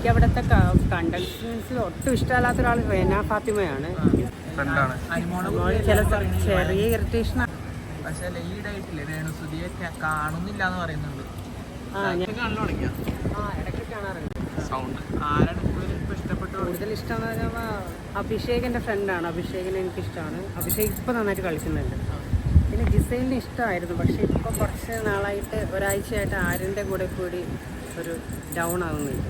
എനിക്ക് അവിടുത്തെ ഒട്ടും ഇഷ്ടമല്ലാത്ത ഒരാൾ റേന ഫാത്തിമയാണ്. ചില ചെറിയ ഇറിറ്റേഷൻ പക്ഷേ ലീഡ് ആയിട്ടില്ലേ രേണുസുതിയെ ഇഷ്ടമാണ് കാണുന്നില്ല എന്ന് പറയുന്നുണ്ട് കൂടുതൽ ഇപ്പൊ കൂടുതൽ ഇഷ്ടം എന്ന് പറഞ്ഞാൽ അഭിഷേക് എന്റെ ഫ്രണ്ടാണ് അഭിഷേകിനെ എനിക്കിഷ്ടമാണ്. അഭിഷേക് ഇപ്പോൾ നന്നായിട്ട് കളിക്കുന്നുണ്ട്. പിന്നെ ജിസൈലിന് ഇഷ്ടമായിരുന്നു. പക്ഷെ ഇപ്പൊ കുറച്ച് നാളായിട്ട് ഒരാഴ്ചയായിട്ട് ആരിന്റെ കൂടെ കൂടി ഒരു ഡൗൺ ആകുന്നുണ്ട്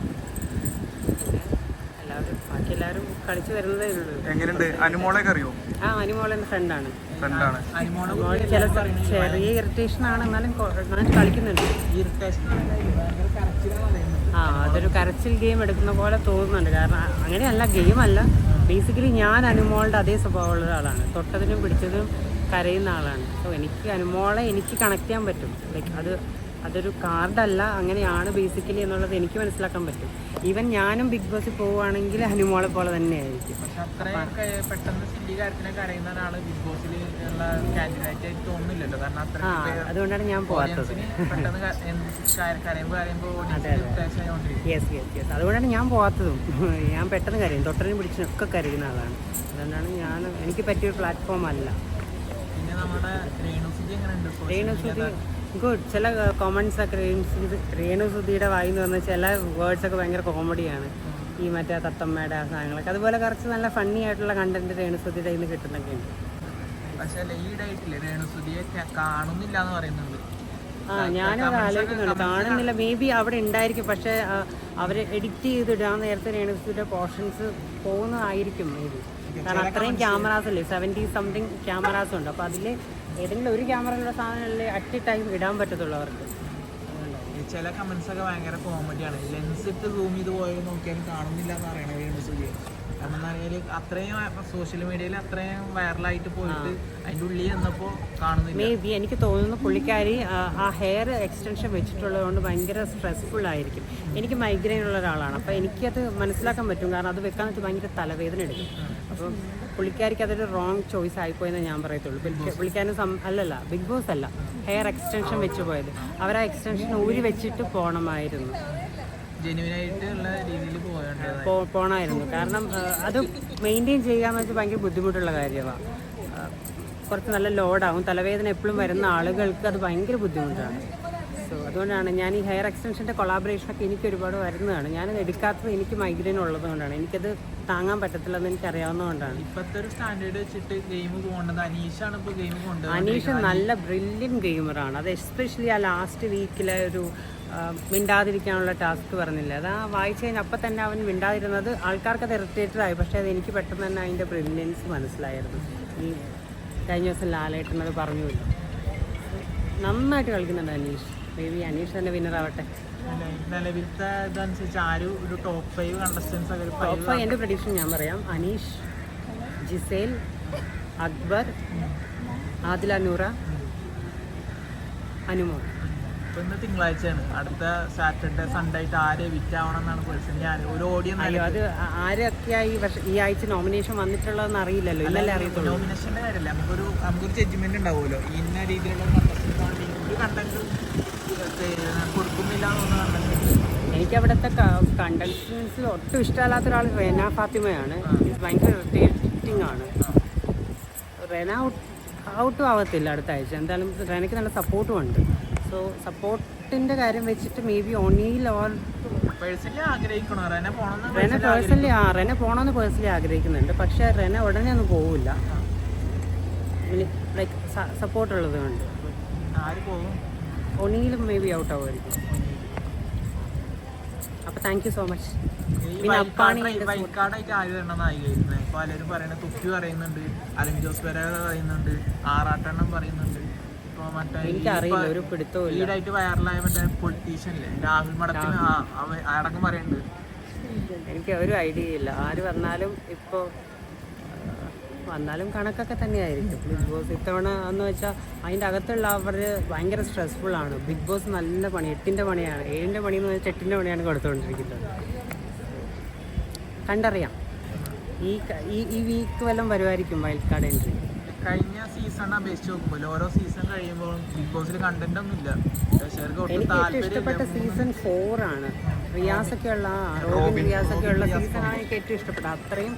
എല്ലാവരും കളിച്ചു വരുന്നതേ ഉള്ളൂ. എങ്ങനെയുണ്ട്? അനുമോളൊക്കെ അറിയോ? ആ അനിമോൾ ഫ്രണ്ടാണ് ഫ്രണ്ടാണ് അനിമോൾ മോൾ ചില ചെറിയ ഇറിറ്റേഷൻ ആണ്. എന്നാലും നന്നായിട്ട് കളിക്കുന്നുണ്ട്. ആ അതൊരു കരച്ചിൽ ഗെയിം എടുക്കുന്ന പോലെ തോന്നുന്നുണ്ട്. കാരണം അങ്ങനെയല്ല അങ്ങനെയല്ല ഗെയിമല്ല ബേസിക്കലി ഞാൻ അനുമോളുടെ അതേ സ്വഭാവമുള്ള ഒരാളാണ്. തൊട്ടതിനും പിടിച്ചതും കരയുന്ന ആളാണ്. സോ എനിക്ക് അനുമോളെ എനിക്ക് കണക്ട് ചെയ്യാൻ പറ്റും. ലൈക്ക് അത് അതൊരു കാർഡല്ല അങ്ങനെയാണ് ബേസിക്കലി എന്നുള്ളത് എനിക്ക് മനസ്സിലാക്കാൻ പറ്റും. ഈവൻ ഞാനും ബിഗ് ബോസിൽ പോവുകയാണെങ്കിൽ ഹനുമോളെ പോലെ തന്നെയായിരിക്കും. ആ അതുകൊണ്ടാണ് ഞാൻ പോവാത്തത് അതെ. യെസ് യെസ് യെസ് അതുകൊണ്ടാണ് ഞാൻ പോവാത്തതും. ഞാൻ പെട്ടെന്ന് കരയും. തൊട്ടനും പിടിച്ചൊക്കെ കരയുന്ന ആളാണ്. അതുകൊണ്ടാണ് ഞാൻ എനിക്ക് പറ്റിയൊരു പ്ലാറ്റ്ഫോം അല്ല. പിന്നെ നമ്മുടെ രേണുസുതി ഗുഡ് ചില കോമൻസ് ഒക്കെ രേണു സുധിയുടെ വായിൽ നിന്ന് വന്ന ചില വേർഡ്സ് ഒക്കെ ഭയങ്കര കോമഡിയാണ് ഈ മറ്റേ തത്തമ്മയുടെ ആ സാധനങ്ങളൊക്കെ. അതുപോലെ കുറച്ച് നല്ല ഫണ്ണി ആയിട്ടുള്ള കണ്ടന്റ് രേണുസുതിയുടെ കയ്യിൽ നിന്ന് കിട്ടുന്നൊക്കെ ഉണ്ട്. പക്ഷെ കാണുന്നില്ല എന്ന് പറയുന്നുണ്ട്. ആ ഞാനത് ആലോചിക്കുന്നുണ്ട്. കാണുന്നില്ല. മേ ബി അവിടെ ഉണ്ടായിരിക്കും. പക്ഷേ അവരെ എഡിറ്റ് ചെയ്തിടാൻ നേരത്തെ രേണുസുതിയുടെ പോർഷൻസ് പോകുന്നതായിരിക്കും മേ ബി കാരണം അത്രയും ക്യാമറാസ് അല്ലേ സെവന്റി സംതിങ് ക്യാമറാസ് ഉണ്ട്. അപ്പോൾ അതിൽ ഏതെങ്കിലും ഒരു ക്യാമറയിലുള്ള സാധനങ്ങളിൽ അറ്റ് ടൈം ഇടാൻ പറ്റത്തുള്ളൂ അവർക്ക് ചില കമന്റ്സ് ഒക്കെ ഭയങ്കര കോമഡിയാണ് ലെൻസ് ഇട്ട് സൂം ചെയ്ത് പോയത് നോക്കിയാലും കാണുന്നില്ല എന്ന് പറയണ രേണുസുതിയെ കാരണം എന്ന് പറഞ്ഞാൽ അത്രയും സോഷ്യൽ മീഡിയയിൽ അത്രയും വൈറലായിട്ട് പോയിട്ട് അതിന്റെ ഉള്ളിൽ ചെന്നപ്പോൾ കാണുന്നില്ല. മേ ബി എനിക്ക് തോന്നുന്നു പുള്ളിക്കാരി ആ, ആ ഹെയർ എക്സ്റ്റൻഷൻ വെച്ചിട്ടുള്ളത് കൊണ്ട് ഭയങ്കര സ്ട്രെസ്ഫുൾ ആയിരിക്കും. എനിക്ക് മൈഗ്രെയിൻ ഉള്ള ഒരാളാണ്. അപ്പോൾ എനിക്കത് മനസ്സിലാക്കാൻ പറ്റും. കാരണം അത് വെക്കാൻ വെച്ച് ഭയങ്കര തലവേദന എടുക്കും. അപ്പം പുള്ളിക്കാരിക്ക് അതൊരു റോങ് ചോയ്സ് ആയിപ്പോയെന്ന് ഞാൻ പറയത്തുള്ളൂ. പുള്ളിക്കാരും പുള്ളിക്കാരന് സം അല്ലല്ല ബിഗ് ബോസ് അല്ല ഹെയർ എക്സ്റ്റൻഷൻ വെച്ച് പോയത്. അവർ ആ എക്സ്റ്റൻഷൻ ഊരി വെച്ചിട്ട് പോകണമായിരുന്നു പോണായിരുന്നു കാരണം അത് മെയിന്റെയിൻ ചെയ്യാന്ന് വെച്ചാൽ ഭയങ്കര ബുദ്ധിമുട്ടുള്ള കാര്യമാണ് കുറച്ച് നല്ല ലോഡാവും തലവേദന എപ്പോഴും വരുന്ന ആളുകൾക്ക് അത് ഭയങ്കര ബുദ്ധിമുട്ടാണ്. അതുകൊണ്ടാണ് ഞാൻ ഈ ഹെയർ എക്സ്റ്റൻഷന്റെ കൊളാബറേഷനൊക്കെ എനിക്ക് ഒരുപാട് വരുന്നതാണ്. ഞാൻ എടുക്കാത്തത് എനിക്ക് മൈഗ്രെയിൻ ഉള്ളത് കൊണ്ടാണ് എനിക്കത് താങ്ങാൻ പറ്റത്തില്ലെന്ന് എനിക്ക് അറിയാവുന്നതുകൊണ്ടാണ് ഇപ്പോഴത്തെ ഒരു സ്റ്റാൻഡേർഡ് വെച്ചിട്ട് ഗെയിം പോകേണ്ടത് അനീഷാണ് ഇപ്പോൾ ഗെയിം കൊണ്ടുപോകുന്നത് അനീഷ് നല്ല ബ്രില്യൻ ഗെയിമറാണ് അത് എസ്പെഷ്യലി ആ ലാസ്റ്റ് വീക്കിലെ ഒരു മിണ്ടാതിരിക്കാനുള്ള ടാസ്ക് പറഞ്ഞില്ല? അത് ആ വായിച്ചു കഴിഞ്ഞാൽ അപ്പം തന്നെ അവൻ മിണ്ടാതിരുന്നത് ആൾക്കാർക്ക് അത് ഇറിറ്റേറ്റഡ് ആയി. പക്ഷേ അത് എനിക്ക് പെട്ടെന്ന് തന്നെ അതിന്റെ ബ്രില്യൻസ് മനസ്സിലായിരുന്നു. ഈ കഴിഞ്ഞ ദിവസം ലാലേട്ടനത് പറഞ്ഞുമില്ല നന്നായിട്ട് കളിക്കുന്നുണ്ട് അനീഷ്. മേ ബി അനീഷ് തന്നെ നില- നിലവിലത്തെ ഇതനുസരിച്ച് ആരും ഒരു ടോപ്പ് ഫൈവ് കണ്ടസ്റ്റൻസ് five അപ്പോൾ എന്റെ പ്രഡിക്ഷൻ ഞാൻ പറയാം. അനീഷ് ജിസേൽ അക്ബർ ആദില നൂറ അനുമോൾ. ഇപ്പൊ ഇന്ന് തിങ്കളാഴ്ചയാണ്. അടുത്ത സാറ്റർഡേ സൺഡേ ആയിട്ട് ആരെ വിറ്റാവണം എന്നാണ് പേഴ്സൺ ഞാൻ ഒരു ഓഡിയൻ അയ്യോ അത് ആരൊക്കെയായി ആരൊക്കെയാ ഈ ആഴ്ച നോമിനേഷൻ വന്നിട്ടുള്ളതെന്ന് അറിയില്ലല്ലോ. ഇന്നലെ അറിയത്തുള്ളൂ. നോമിനേഷന്റെ കാര്യമല്ല. നമുക്കൊരു നമുക്കൊരു ജഡ്ജ്മെന്റ് ഉണ്ടാവുമല്ലോ. ഇന്ന രീതിയിലുള്ള ഒരു കണ്ടന്റും കൊടുക്കുന്നില്ല എനിക്ക് അവിടുത്തെ കണ്ടസ്റ്റൻസിൽ ഒട്ടും ഇഷ്ടമല്ലാത്ത ഒരാൾ റേന ഫാത്തിമയാണ്. ഭയങ്കര ഇറിറ്റേറ്റിംഗ് ആണ്. റെന ഔട്ടും ആവത്തില്ല അടുത്ത ആഴ്ച. എന്തായാലും റെനയ്ക്ക് നല്ല സപ്പോർട്ടും ഉണ്ട്. സോ സപ്പോർട്ടിന്റെ കാര്യം വെച്ചിട്ട് മേ ബി ഓൺലി ലോൺ റെന പേഴ്സണലി ആ റെന പോകണമെന്ന് പേഴ്സണലി ആഗ്രഹിക്കുന്നുണ്ട്. പക്ഷേ റെന ഉടനെ ഒന്നും പോവില്ല. ലൈക്ക് സപ്പോർട്ടുള്ളത് കൊണ്ട്. ആര് പോകും ഒണിയിലും മേ ബി ഔട്ട് ആവുമായിരിക്കും. അപ്പോൾ താങ്ക് യു സോ മച്ച് ഈ പിന്നെ അപ്പാണി വൈൽഡ് വൈൽഡ് കാർഡായിട്ട് ആര് വരണം ആഗ്രഹിക്കുന്നത്? പലരും പറയുന്നത് തുപ്പി പറയുന്നുണ്ട് അലൻ ജോസ് പെരേര പറയുന്നുണ്ട് ആറാട്ടെണ്ണം പറയുന്നുണ്ട്. ഇപ്പൊ മറ്റേ ഈ എനിക്കറിയില്ല ഇപ്പൊ ഒരു പിടുത്തവും ഇല്ല. ഈടായിട്ട് വൈറലായ മറ്റേ പൊളിറ്റീഷ്യൻ ഇല്ലേ? രാഹുൽ മടത്തിന് ആ അവ- അടക്കം പറയുന്നുണ്ട്. എനിക്ക് ഒരു ഐഡിയ ഇല്ല. ആര് വന്നാലും ഇപ്പോൾ വന്നാലും കണക്കൊക്കെ തന്നെയായിരിക്കും. ബിഗ് ബോസ് ഇത്തവണ എന്ന് വെച്ചാൽ അതിന്റെ അകത്തുള്ള അവർ ഭയങ്കര സ്ട്രെസ്ഫുൾ ആണ്. ബിഗ് ബോസ് നല്ല പണി എട്ടിന്റെ പണിയാണ്. ഏഴിന്റെ പണി എന്ന് വെച്ചാൽ എട്ടിന്റെ പണിയാണ് കൊടുത്തുകൊണ്ടിരിക്കുന്നത് കണ്ടറിയാം. ഈ ഈ വീക്ക് വല്ലതും വരുമായിരിക്കും വൈൽഡ് കാർഡ് എൻട്രി കഴിഞ്ഞ സീസൺ അപേക്ഷിച്ച് നോക്കുമ്പോൾ ഓരോ സീസൺ കഴിയുമ്പോൾ ബിഗ് ബോസിൽ കണ്ടന്റ് ഒന്നും ഇല്ല. എനിക്ക് ഏറ്റവും ഇഷ്ടപ്പെട്ട സീസൺ ഫോർ ആണ്. റിയാസൊക്കെയുള്ള റോബിൻ റിയാസൊക്കെയുള്ള സീസണാണ് എനിക്ക് ഏറ്റവും ഇഷ്ടപ്പെട്ടത്. അത്രയും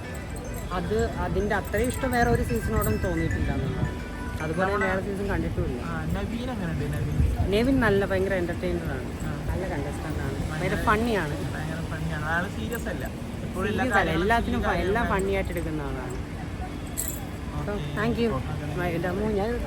അത് അതിന്റെ അത്രയും ഇഷ്ടം വേറെ ഒരു സീസണോടും തോന്നിയിട്ടില്ല എന്നുള്ളതാണ്. അതുപോലെ വേറെ സീസൺ കണ്ടിട്ടുമില്ല. നവീൻ നവീൻ? നല്ല ഭയങ്കര എന്റർടൈനർ ആണ്. നല്ല കണ്ടസ്റ്റന്റ് ആണ്. ഭയങ്കര ഫണ്ണിയാണ് സീരിയസ് അല്ല. എല്ലാത്തിനും എല്ലാം ഫണ്ണിയായിട്ട് എടുക്കുന്ന ആളാണ്. Thank you. ഞാൻ